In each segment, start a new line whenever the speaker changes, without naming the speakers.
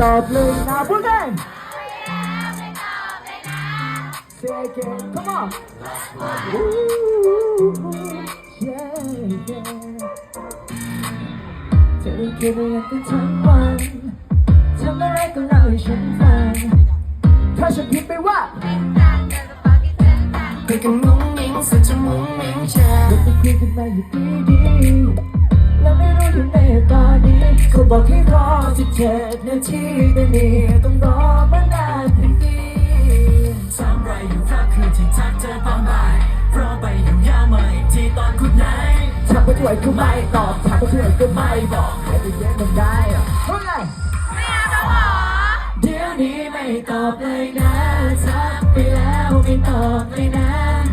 ตอบเลยนะพูดไง Say again come on Ooh, yeah, yeah เธอได้คิดว่าอยากเป็นทั้งวันทำอะไรก็เล่าให้ฉันฟังถ้าฉันผิดไปว่า
คุยกันมุ้งมิ้งสุดจะมุ้งมิ้งเชียว
เราไปคุยกันมาอยู่ดีๆ แล้วไม่รู้อยู่ในตอนนี้เขาบอกให้รอสิบเจ็ดนาทีแต่นี่ต้องรอมานานเป็นปี
ทำไรอยู่ครับคือที่ทักเธอตอนบ่ายรอไปอยู่ยาวมาอีกทีตอนคุณไหน
ถามไปช่วยก็ไม่ตอบถามไปช่วยก็ไม่บอกใครจะแย่งมันได้อะเท่าไหร่
เดี๋ยวนี้ไม่ตอบเลยนะทักไปแล้วไม่ตอบเลยนะ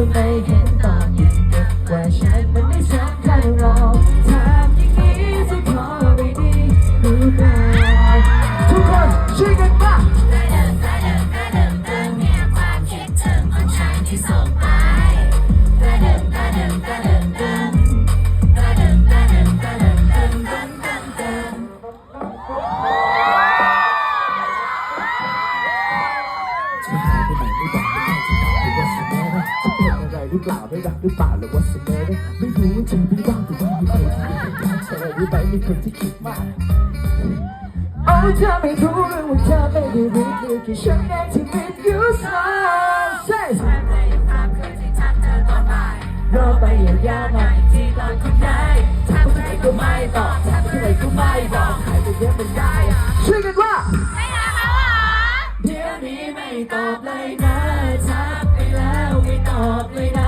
ก็
ไม่เห็นตอนยังเด็กกว่าฉันมันไม่สำคัญหรอกถามอย่างนี้จะพอไม่ดีหรือเปล่าทุกคนช่วยกันมาจะ รหรือเปล่าไม่รักหรือเปล่าหรือว่าสมมติไม่รู้ว่าจริงหรือเปล่าแต่ว่ามีใครที่เป็นการเธอหรือไม่มีคนที่คิดมากโอ้เธอไม่รู้เรื่องว่าเธอไม่ได้รู้เรื่องแค่ฉันเองที่ with you so say รอไปยาวๆมาอีกทีตอนคุณยายถามไปก็ไม่ตอบถามไปก็ไม่บอกใครจะเย็บมันได้ช่วยกันว่า
เดี๋ยวนี้ไม่ตอบเลยนะทักไปแล้วไม่ตอบเลยนะ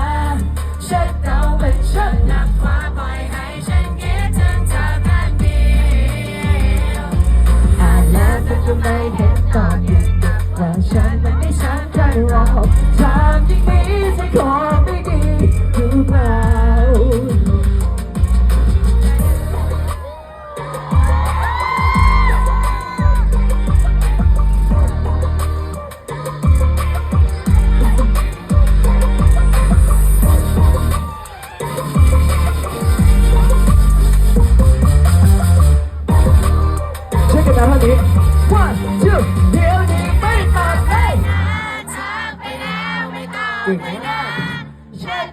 ไม่ตอ
บ
เก่ง
เลย
มา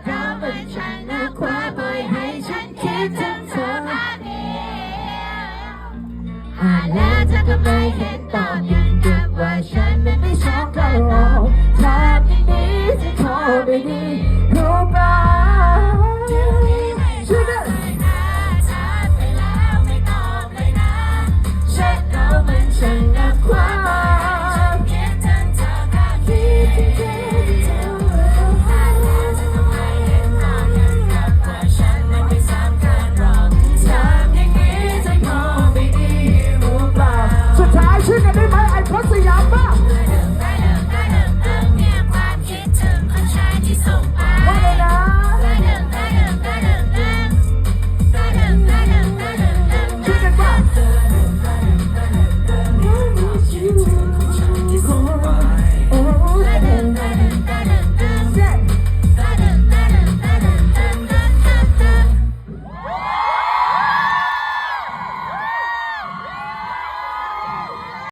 เราเป็นฉันนะคว้าปล่อยให้ฉันคิดถึงเธอข้าเดียว
อ่าแล้วเธอก็ม่เห็น